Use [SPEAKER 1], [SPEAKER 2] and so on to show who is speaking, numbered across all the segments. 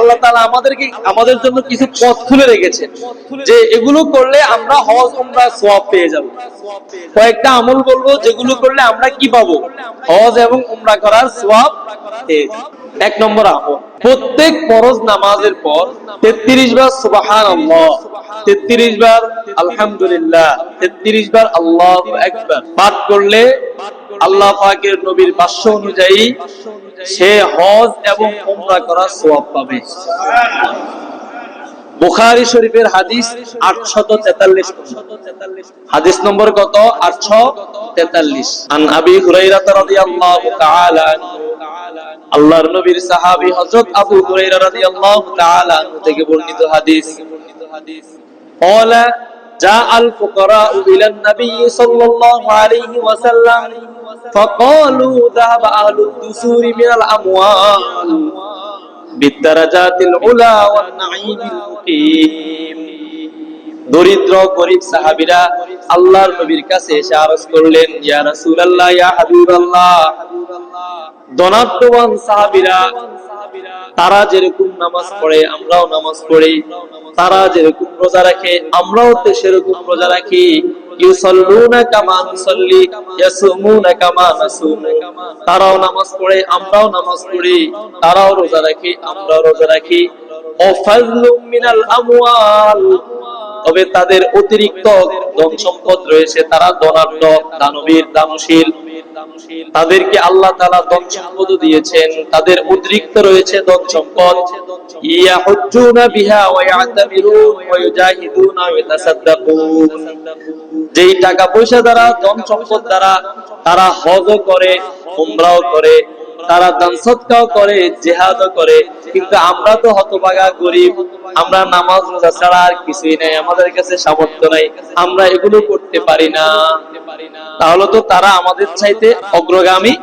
[SPEAKER 1] আল্লাহ তাআলা আমাদেরকে, আমাদের জন্য কিছু পথ খুলে রেখেছে, যে এগুলো করলে আমরা হজ, উমরা, সওয়াব পেয়ে যাব। কয়েকটা আমল বলব, যেগুলো করলে আমরা কি পাবো? হজ এবং উমরা করার সওয়াব পেয়ে এক নম্বর আমল, প্রত্যেক ফরজ নামাজের পর তেত্রিশ বার সুবাহান তেত্রিশ বার আলহামদুলিল্লাহ, তেত্রিশ বার আল্লাহ একবার পাঠ করলে আল্লাহ পাকের নবীর বাক্য অনুযায়ী সে হজ এবং উমরা করার সওয়াব পাবে বুখারী শরীফের হাদিস 843 হাদিস নম্বর কত 843 আন আবি হুরায়রা রাদিয়াল্লাহু তাআলা আনহু আল্লাহর নবীর সাহাবী হযরত আবু হুরায়রা রাদিয়াল্লাহু তাআলা আনহু থেকে বর্ণিত হাদিস قال جاء الفقراء إلى النبي صلى الله عليه وسلم فقالوا ذهب أهل الدثور من الأموال بالدرجات العلا والنعيم المقيم দরিদ্র গরিব সাহাবীরা আল্লাহর নবীর কাছে এসে আরজ করলেন ইয়া রাসূলুল্লাহ ইয়া হাবিবাল্লাহ ধনাত্মবান সাহাবীরা তারা যেরকম নামাজ পড়ে আমরাও নামাজ পড়ি তারা যেরকম রোজা রাখে আমরাও তো সেরকম রোজা রাখি তারাও নামাজ পড়ে, আমরাও নামাজ পড়ি। তারাও রোজা রাখি, আমরাও রোজা রাখি। তবে তাদের অতিরিক্ত ধন সম্পদ রয়েছে, তারা ধনাঢ্য, দানবীর, দানশীল। তাদেরকে আল্লাহ তালা দন সম্পদ দিয়েছেন, তাদের উদ্রিক্ত রয়েছে দন সম্পদ। যেই টাকা পয়সা দ্বারা, ধন সম্পদ দ্বারা তারা হজ করে, উমরাও করে। তারা দান সৎকাও করে, জেহাদও করে। কিন্তু আমরা তো হতভাগা গরিব, আমরা নামাজ রোজা ছাড়া আর কিছুই নাই, আমাদের কাছে সামর্থ্য নাই, আমরা এগুলো করতে পারি না। তাহলে তো তারা আমাদের চাইতে অগ্রগামী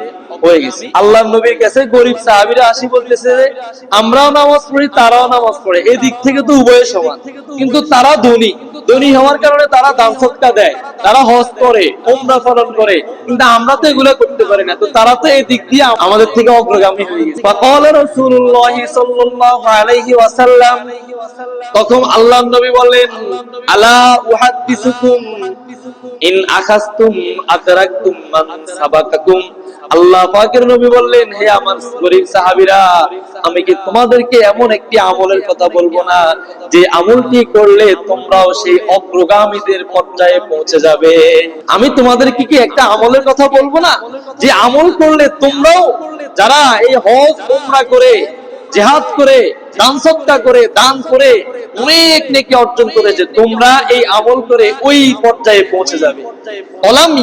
[SPEAKER 1] হয়ে গেছে। আল্লাহ নবীর কাছে গরিব সাহাবিরা আসি বলতেছে যে, আমরাও নামাজ পড়ি, তারাও নামাজ পড়ে। এদিক থেকে তো উভয় সমান। কিন্তু তারা ধনী। ধনী হওয়ার কারণে তারা দান সৎকা দেয় তারা হজ করে ওমরা পালন করে কিন্তু আমরা তো এগুলো করতে পারি না। তো তারা তো এই দিক দিয়ে আমাদের থেকে অগ্রগামী হয়ে গেছে। তখন আল্লাহ নবী বলেন আলা উহাদ্দিসুকুম ইন আখাসতুম আদরাকতুম মান সাবাকাকুম? আল্লাহ পাকের নবী বললেন, হে আমার গরিব আমি কি তোমাদেরকে এমন একটি আমলের কথা বলব না, যে আমলটি করলে তোমরাও সেই অগ্রগামীদের পর্যায়ে পৌঁছে যাবে? আমি তোমাদেরকে কি একটা আমলের কথা বলব না? যে আমল করলে তোমরাও, যারা এই হজ তোমরা করে, জেহাদ করে করে, দান করে অনেক নেকি অর্জন করেছে। তোমরা এই আমল করে ওই পর্যায়ে পৌঁছে যাবে।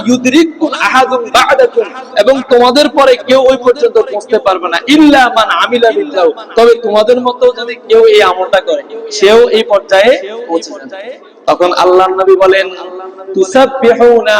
[SPEAKER 1] ইউদরিকুন আহাদুন এবং তোমাদের পরে কেউ ওই পর্যন্ত পৌঁছতে পারবে না। ইল্লা মান আমিলা বিল্লাহ। তবে তোমাদের মতো যদি কেউ এই আমলটা করে, সেও এই পর্যায়ে পৌঁছে যাবে। তখন আল্লাহর নবী বলেন, তুসাব্বিহুনা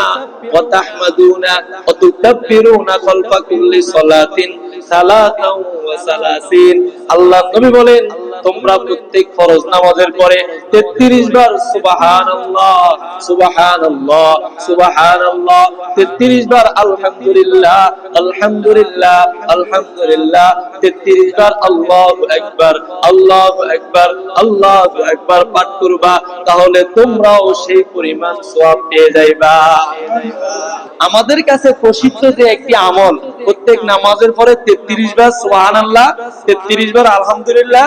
[SPEAKER 1] ওয়া তাহমাদুনা ওয়া তুকাব্বিরুনা খালফা কুল্লি সালাতিন সালাতাও ওয়া সালাসিন। আল্লাহ নবী বলেন তোমরা প্রত্যেক ফরজ নামাজের পরে 33 বার সুবহানাল্লাহ সুবহানাল্লাহ সুবহানাল্লাহ 33 বার আলহামদুলিল্লাহ আলহামদুলিল্লাহ আলহামদুলিল্লাহ 33 বার আল্লাহু আকবার আল্লাহু আকবার আল্লাহু আকবার পাঠ করবা, তাহলে তোমরাও সেই পরিমাণ সওয়াব পেয়ে যাইবা। আমাদের কাছে প্রসিদ্ধ যে একটি আমল, প্রত্যেক নামাজের পরে 33 বার সুবহানাল্লাহ 33 বার আলহামদুলিল্লাহ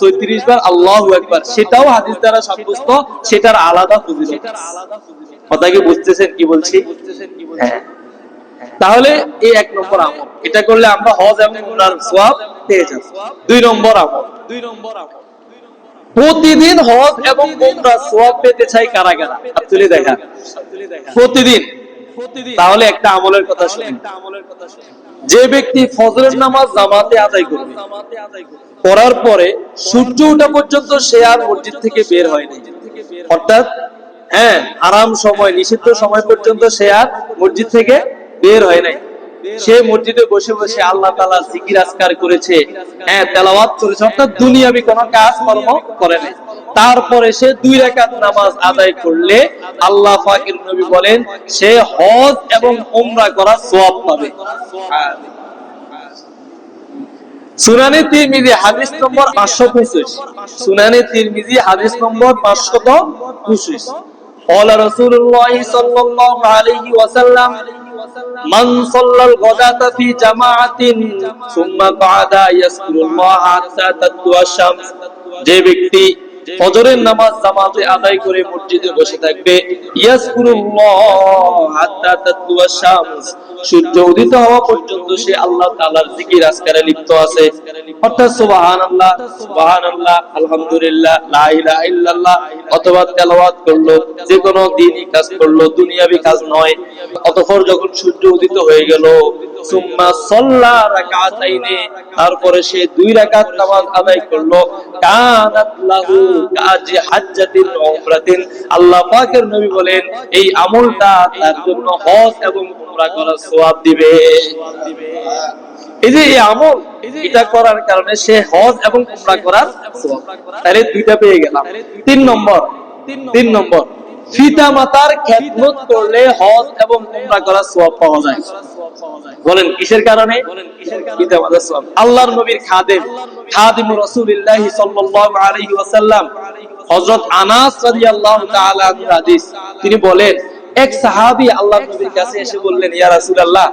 [SPEAKER 1] 36 বার আল্লাহু আকবার। সেটাও হাদিস দ্বারা সাব্যস্ত, সেটার আলাদা ফজিলত কথা কি বুঝতেছেন কি বলছি? হ্যাঁ। তাহলে এই এক নম্বর আমল। এটা করলে আমরা হজ এবং উমরার সওয়াব পেয়ে যাব। দুই নম্বর আমল। দুই নম্বর আমল প্রতিদিন হজ এবং উমরার সওয়াব পেতে চাই কারা কারা? তুলে দেখা। প্রতিদিন। তাহলে একটা আমলের কথা শুনুন। যে ব্যক্তি ফজরের নামাজ জামাতে আদায় করবে জামাতে আদায় করবে করার পরে সূর্য ওঠা পর্যন্ত সে আর মসজিদ থেকে বের হয়নি। অর্থাৎ হ্যাঁ আরাম সময়, নিষিদ্ধ সময় পর্যন্ত সে আর মসজিদ থেকে বের হয় নাই। সে মসজিদে বসে বসে আল্লাহ তালা জিকির আসকার করেছে হ্যাঁ তেলাওয়াত করেছে। অর্থাৎ দুনিয়াবি কোনো কাজ কর্ম করে নাই। তারপরে সে দুই রাকাত নামাজ আদায় করলে আল্লাহ ফাকির নবী বলেন, সে হজ এবং উমরা করা সওয়াব পাবে। সুনানি তিরমিজি হাদিস নম্বর পাঁচশো পঁচিশ সুনানি তিরমিজি হাদিস নম্বর পাঁচশত পঁচিশ قال رسول الله صلى الله عليه وسلم من صلى الغداة في جماعة ثم قعد يذكر الله حتى تطلع الشمس যে ব্যক্তি ফজরের নামাজ জামাতে আদায় করে মসজিদে বসে থাকবে। সূর্য উদিত হওয়া পর্যন্ত সে আল্লাহ তাআলার জিকির আজকারে লিপ্ত আছে। অর্থাৎ সুবহানাল্লাহ সুবহানাল্লাহ, আলহামদুলিল্লাহ, লা ইলাহা ইল্লাল্লাহ, অথবা তেলাওয়াত করল যে কোনো দিনই কাজ করল, দুনিয়াবি কাজ নয়। অতঃপর যখন সূর্য উদিত হয়ে গেল সুম্মা তারপরে সে দুই রাকাত নামাজ আদায় করল। কানাত লাহু কাজি হাজ্জাতিন উমরাতিন। আল্লাহ পাকের নবী বলেন, এই আমলটা তার জন্য হজ এবং উমরা করার সওয়াব দিবে। এই যে এই আমল, এটা করার কারণে সে হজ এবং উমরা করার সওয়াব। তাহলে দুইটা পেয়ে গেলাম। তিন নম্বর তিন নম্বর। পিতা মাতার খেদমত করলে হজ এবং উমরা করার সওয়াব পাওয়া যায়। বলেন, কিসের কারণে? পিতা মাতার সওয়াব। আল্লাহর নবীর খাদেম, খাদিম রাসূলুল্লাহ সাল্লাল্লাহু আলাইহি ওয়াসাল্লাম, হযরত আনাস রাদিয়াল্লাহু তাআলা হাদিস। তিনি বলেন এক সাহাবী আল্লাহর নবীর কাছে এসে বললেন ইয়া রাসূলুল্লাহ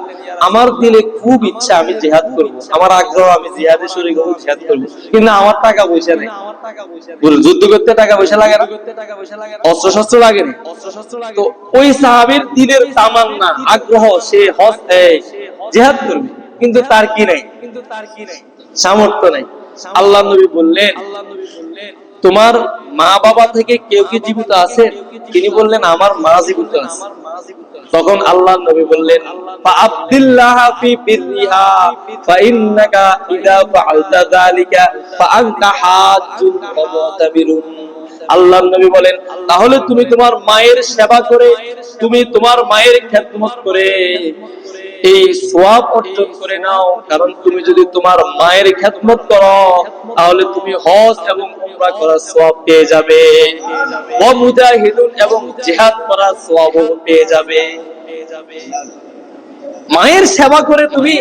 [SPEAKER 1] আমার দিলে খুব ইচ্ছা আমি জিহাদ করব। আমার আগ্রহ আমি জিহাদে শরীক হব জিহাদ করব। কিন্তু আমার টাকা পয়সা নেই। যুদ্ধ করতে টাকা পয়সা লাগে না? অস্ত্র শস্ত্র লাগে না? তো ওই সাহাবীর দিলের তামান্না আগ্রহ সে হজ জিহাদ করবে। কিন্তু তার কি নাই? কিন্তু তার কি নাই সামর্থ্য নাই। আল্লাহ নবী বললেন আল্লাহ নবী বললেন তোমার মা বাবা থেকে কেউ কি জীবিত আছে? তিনি বললেন, আমার মা জীবিত আছে। তখন আল্লাহ নবী বললেন ফাআবদিল্লাহ ফি বিররিহা ফাইন্নাকা ইযা ফাআলতা যালিকা ফাআনতা হাজ্জুন ওয়া মুতামিরুন আল্লাহ নবী বলেন, তাহলে তুমি তোমার মায়ের সেবা করে, তুমি তোমার মায়ের খেদমত করে এই সোয়াব অর্জন করে নাও। কারণ তুমি যদি তোমার মায়ের খেদমত করো, তাহলে তুমি হজ এবং উমরা করার পেয়ে যাবে। মুজাহিদুন এবং করার পেয়ে যাবে। মায়ের সেবা করে তুমি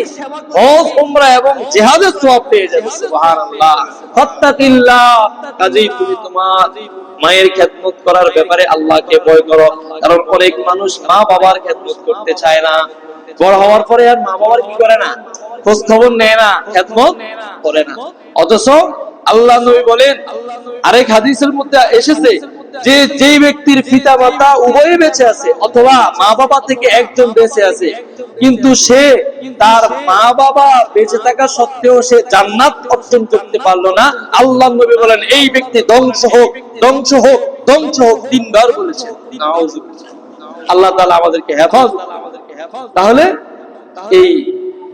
[SPEAKER 1] হজ, উমরা এবং জিহাদের সোয়াব পেয়ে যাবে। সুবহানাল্লাহ। ফাত্তাকিল্লাহ। কাজেই তুমি তোমার মায়ের খেদমত করার ব্যাপারে আল্লাহকে ভয় করো। কারণ অনেক মানুষ মা বাবার খেদমত করতে চায় না। বড় হওয়ার পরে আর মা বাবার কি করে না? খোঁজ খবর নেয় না, খেদমত করে না। অথচ আল্লাহ নবী বলেন, আরেক হাদিসের মধ্যে এসেছে যে যেই ব্যক্তির পিতা মাতা উভয়ে বেঁচে আছে অথবা মা বাবা থেকে একজন বেঁচে আছে, কিন্তু সে তার মা বাবা বেঁচে থাকা সত্ত্বেও সে জান্নাত অর্জন করতে পারল না। আল্লাহ নবী বলেন, এই ব্যক্তি ধ্বংস হোক ধ্বংস হোক ধ্বংস হোক তিনবার বলেছেন আল্লাহ তালা আমাদেরকে হেফাজ তাহলে এই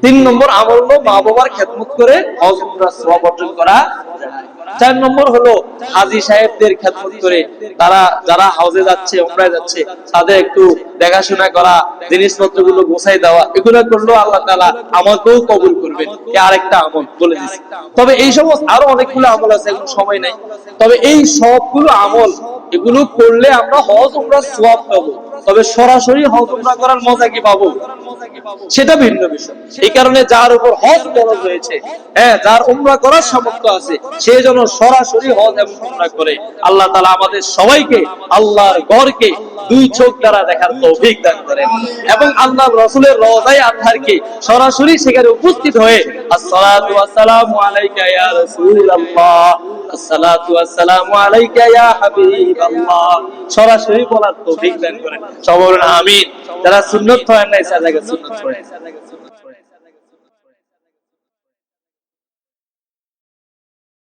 [SPEAKER 1] তিন নম্বর আমল হলো মা বাবার খেদমত করে হজ উমরা অর্জন করা। চার নম্বর হলো হাজি সাহেবদের খেদমত করে তারা যারা হাউজে যাচ্ছে, উমরায় যাচ্ছে, তাদের একটু দেখাশোনা করা জিনিসপত্রগুলো গোছাই দেওয়া, এগুলো করলেও আল্লাহ তালা আমাকেও কবুল করবেন। এ আরেকটা আমল বলে দিচ্ছি তবে এই সমস্ত আরও অনেকগুলো আমল আছে, এখন সময় নাই। তবে এই সবগুলো আমল এগুলো করলে আমরা হজ উমরা সোয়াব পাবো। তবে সরাসরি হজ উমরা করার মজা কি পাবো? সেটা ভিন্ন বিষয়। এই কারণে যার উপর হজ ফরজ হয়েছে হ্যাঁ যার উমরা করার সামর্থ্য আছে, সে যেন সরাসরি হজ এবং উমরা করে। আল্লাহ তাআলা আমাদের সবাইকে, আল্লাহর ঘরকে দুই চোখ দ্বারা দেখার তৌফিক দান করেন। এবং আল্লাহর রাসূলের রওজায় আতহারকে সরাসরি সেখানে উপস্থিত হয়ে, আসসালাতু ওয়াসসালামু আলাইকা ইয়া রাসূলুল্লাহ। সরাসরি বলার তৌফিক দান করেন। সবর আমিন। যারা সুন্নত হয় সাজাকে সুন্নত